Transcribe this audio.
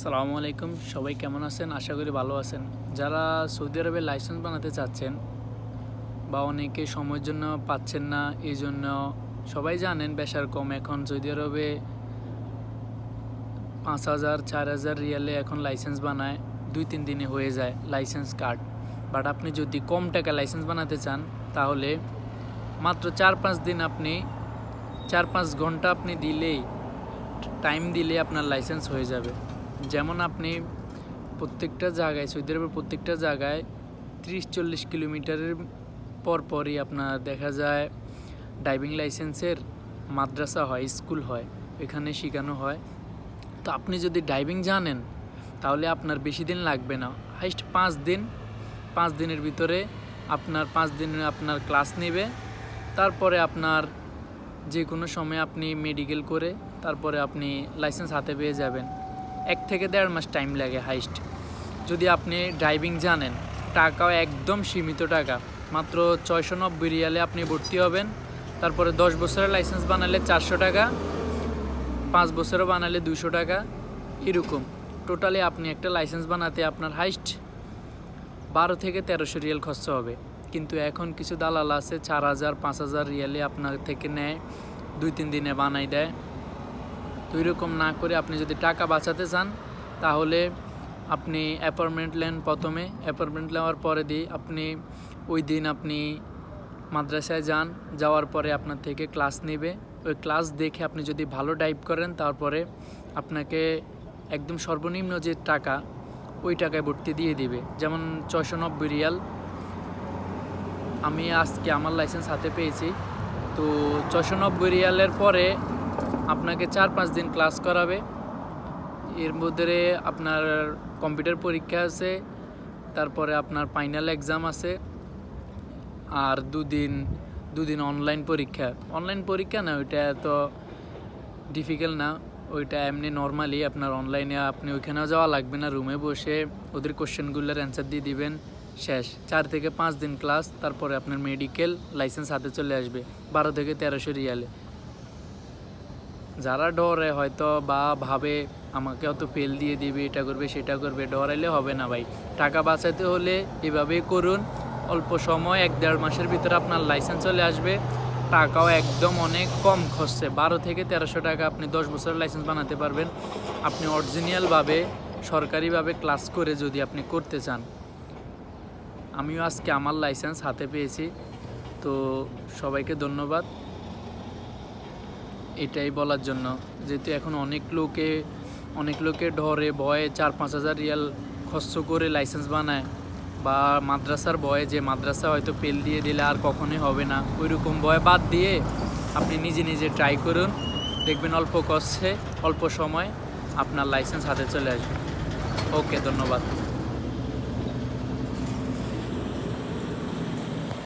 সালামু আলাইকুম, সবাই কেমন আছেন? আশা করি ভালো আছেন। যারা সৌদি আরবে লাইসেন্স বানাতে চাচ্ছেন বা অনেকে সময়ের জন্য পাচ্ছেন না, এই জন্য সবাই জানেন বেশার কম। এখন সৌদি আরবে পাঁচ হাজার, চার হাজার রিয়ালে এখন লাইসেন্স বানায়, দুই, তিন দিনে হয়ে যায় লাইসেন্স কার্ড। বাট আপনি যদি কম টাকা লাইসেন্স বানাতে চান, তাহলে মাত্র চার, পাঁচ দিন আপনি, চার, পাঁচ ঘণ্টা আপনি দিলেই, টাইম দিলে আপনার লাইসেন্স হয়ে যাবে। যেমন আপনি প্রত্যেকটা জায়গায়, সৌদি আরবের প্রত্যেকটা জায়গায় তিরিশ চল্লিশ কিলোমিটারের পরপরই আপনার দেখা যায় ড্রাইভিং লাইসেন্সের মাদ্রাসা হয়, স্কুল হয় এখানে শেখানো হয়। তো আপনি যদি ড্রাইভিং জানেন, তাহলে আপনার বেশি দিন লাগবে না। হাইস্ট পাঁচ দিন, পাঁচ দিনের ভিতরে আপনার পাঁচ দিন আপনার ক্লাস নেবে। তারপরে আপনার যে কোনো সময় আপনি মেডিকেল করে তারপরে আপনি লাইসেন্স হাতে পেয়ে যাবেন। এক থেকে দেড় মাস টাইম লাগে হাইস্ট যদি আপনি ড্রাইভিং জানেন, টাকাও একদম সীমিত টাকা। মাত্র ছয়শো নব্বই রিয়ালে আপনি ভর্তি হবেন। তারপরে দশ বছরের লাইসেন্স বানালে চারশো টাকা, পাঁচ বছরও বানালে দুশো টাকা, এরকম। টোটালি আপনি একটা লাইসেন্স বানাতে আপনার হাইস্ট বারো থেকে তেরোশো রিয়াল খরচ হবে। কিন্তু এখন কিছু দালাল আছে, চার হাজার, পাঁচ হাজার রিয়ালে আপনার থেকে নেয়, দুই, তিন দিনে বানাই দেয়। তো এরকম না করে আপনি যদি টাকা বাঁচাতে চান, তাহলে আপনি অ্যাপয়েন্টমেন্ট নেন প্রথমে। অ্যাপয়েন্টমেন্ট নেওয়ার পরে দিয়ে আপনি ওই দিন আপনি মাদ্রাসায় যান, যাওয়ার পরে আপনার থেকে ক্লাস নেবে। ওই ক্লাস দেখে আপনি যদি ভালো ডাইভ করেন, তারপরে আপনাকে একদম সর্বনিম্ন যে টাকা, ওই টাকায় ভর্তি দিয়ে দিবে। যেমন ছয়শো নব্বই রিয়াল। আমি আজকে আমার লাইসেন্স হাতে পেয়েছি। তো ছয়শো নব্বই রিয়ালের পরে আপনাকে চার পাঁচ দিন ক্লাস করাবে। এর মধ্যে আপনার কম্পিউটার পরীক্ষা আছে, তারপরে আপনার ফাইনাল এক্সাম আছে, আর দুদিন দুদিন অনলাইন পরীক্ষা। অনলাইন পরীক্ষা না, ওইটা এত ডিফিকাল্ট না, ওইটা এমনি নর্মালি আপনার অনলাইনে আপনি ওইখানেও যাওয়া লাগবে না রুমে বসে ওদের কোশ্চেনগুলোর অ্যান্সার দিয়ে দিবেন, শেষ। চার থেকে পাঁচ দিন ক্লাস তারপরে আপনার মেডিকেল লাইসেন্স হাতে চলে আসবে, বারো থেকে তেরোশো রিয়ালে। যারা ডরে হয়তো বা ভাবে, আমাকে অত ফেল দিয়ে দিবে, এটা করবে, সেটা করবে, ডরাইলে হবে না ভাই। টাকা বাঁচাতে হলে এভাবেই করুন। অল্প সময়, এক দেড় মাসের ভিতরে আপনার লাইসেন্স চলে আসবে। টাকাও একদম অনেক কম খরচে। বারো থেকে তেরোশো টাকা আপনি দশ বছরের লাইসেন্স বানাতে পারবেন। আপনি অরিজিনালভাবে সরকারিভাবে ক্লাস করে যদি আপনি করতে চান। আমিও আজকে আমার লাইসেন্স হাতে পেয়েছি। তো সবাইকে ধন্যবাদ। এটাই বলার জন্য। যেহেতু এখন অনেক লোকে অনেক লোকে ডরে ভয়ে চার পাঁচ হাজার রিয়াল খরচ করে লাইসেন্স বানায়। বা মাদ্রাসার ভয়ে যে মাদ্রাসা হয়তো পেল দিয়ে দিলে আর কখনোই হবে না। ওই রকম ভয় বাদ দিয়ে আপনি নিজে নিজে ট্রাই করুন। দেখবেন অল্প কষ্টে অল্প সময় আপনার লাইসেন্স হাতে চলে আসবে। ওকে, ধন্যবাদ।